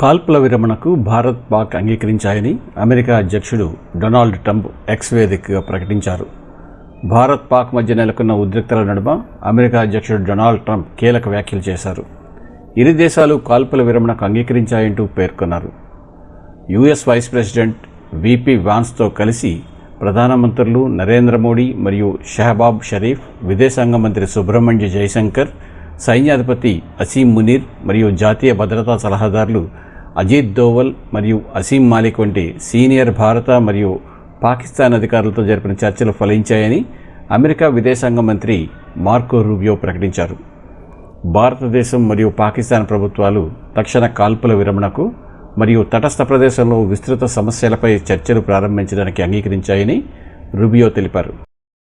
కాల్పుల విరమణకు భారత్ పాక్ అంగీకరించాయని అమెరికా అధ్యక్షుడు డొనాల్డ్ ట్రంప్ ఎక్స్ వేదికగా ప్రకటించారు. భారత్ పాక్ మధ్య నెలకొన్న ఉద్రిక్తల నడుమ అమెరికా అధ్యక్షుడు డొనాల్డ్ ట్రంప్ కీలక వ్యాఖ్యలు చేశారు. ఇరు దేశాలు కాల్పుల విరమణకు అంగీకరించాయంటూ పేర్కొన్నారు. యుఎస్ వైస్ ప్రెసిడెంట్ విపి వాన్స్తో కలిసి ప్రధానమంత్రులు నరేంద్ర మోడీ మరియు షహబాబ్ షరీఫ్ విదేశాంగ మంత్రి సుబ్రహ్మణ్య జయశంకర్ సైన్యాధిపతి అసీం మునీర్ మరియు జాతీయ భద్రతా సలహాదారులు అజిత్ దోవల్ మరియు అసీం మాలిక్ వంటి సీనియర్ భారత మరియు పాకిస్తాన్ అధికారులతో జరిపిన చర్చలు ఫలించాయని అమెరికా విదేశాంగ మంత్రి మార్కో రూబియో ప్రకటించారు. భారతదేశం మరియు పాకిస్తాన్ ప్రభుత్వాలు తక్షణ కాల్పుల విరమణకు మరియు తటస్థ ప్రదేశంలో విస్తృత సమస్యలపై చర్చలు ప్రారంభించడానికి అంగీకరించాయని రూబియో తెలిపారు.